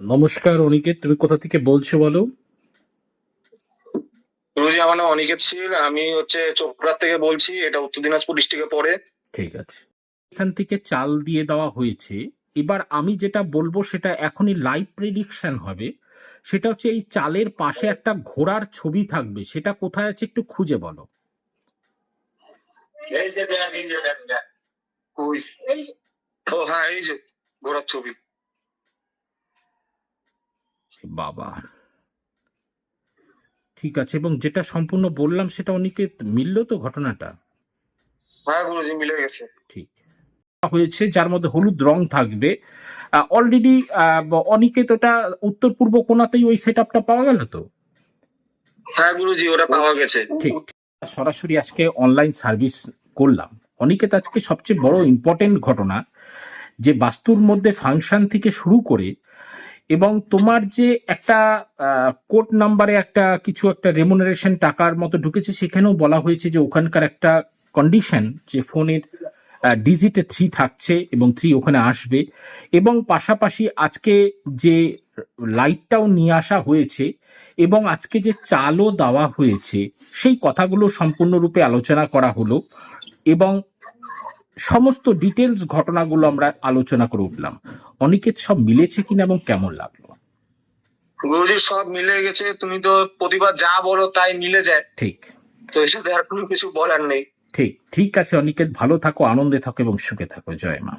নমস্কার অনিকেত তুমি কোথা থেকে বলছো বলো? গুরুজি আমার নাম অনিকেত শীল আমি হচ্ছে চোপড়ার থেকে বলছি এটা উত্তর দিনাজপুর ডিস্ট্রিক্টে পড়ে। ঠিক আছে। এখান থেকে চাল দিয়ে দেওয়া হয়েছে। এবার আমি যেটা বলব সেটা এখনই লাইভ প্রেডিকশন হবে। সেটা হচ্ছে এই চালের পাশে একটা ঘোড়ার ছবি থাকবে। সেটা কোথায় আছে একটু খুঁজে বলো। এই যে এই যে ও হ্যাঁ এই যে ঘোড়ার ছবি। বাবা। ঠিক আছে এবং যেটা সম্পূর্ণ বললাম সেটা অনিকেত মিললো তো ঘটনাটা? হ্যাঁ গুরুজি মিলে গেছে। ঠিক। হয়েছে যার মধ্যে হলুদ রং থাকবে। অলরেডি অনিকেত ওটা উত্তর পূর্ব কোনাতেই ওই সেট আপটা পাওয়া গেল তো? হ্যাঁ গুরুজি ওটা পাওয়া গেছে। ঠিক। সরাসরি আজকে অনলাইন সার্ভিস করলাম। অনিকেত আজকে সবচেয়ে বড় ইম্পর্টেন্ট ঘটনা যে বাস্তুর মধ্যে ফাংশন থেকে শুরু করে এবং তোমার যে একটা কোড নাম্বারে একটা কিছু একটা রেমুনারেশন টাকার মতো ঢুকেছে, সেখানেও বলা হয়েছে যে ওখানকার একটা কন্ডিশন যে ফোনের ডিজিটে থ্রি থাকছে এবং থ্রি ওখানে আসবে। এবং পাশাপাশি আজকে যে লাইটটাও নিয়ে আসা হয়েছে এবং আজকে যে চালও দেওয়া হয়েছে, সেই কথাগুলো সম্পূর্ণরূপে আলোচনা করা হলো এবং সমস্ত ডিটেলস ঘটনাগুলো আমরা আলোচনা করে উঠলাম। অনিকেত সব মিলেছে কিনা এবং কেমন লাগল? গুরুজি সব মিলে গেছে। তুমি তো প্রতিবার যা বলো তাই মিলে যায়। ঠিক। তো এর সাথে আর কোনো কিছু বলার নেই। ঠিক ঠিক আছে অনিকেত ভালো থাকো আনন্দে থাকো এবং সুখে থাকো। জয় মা।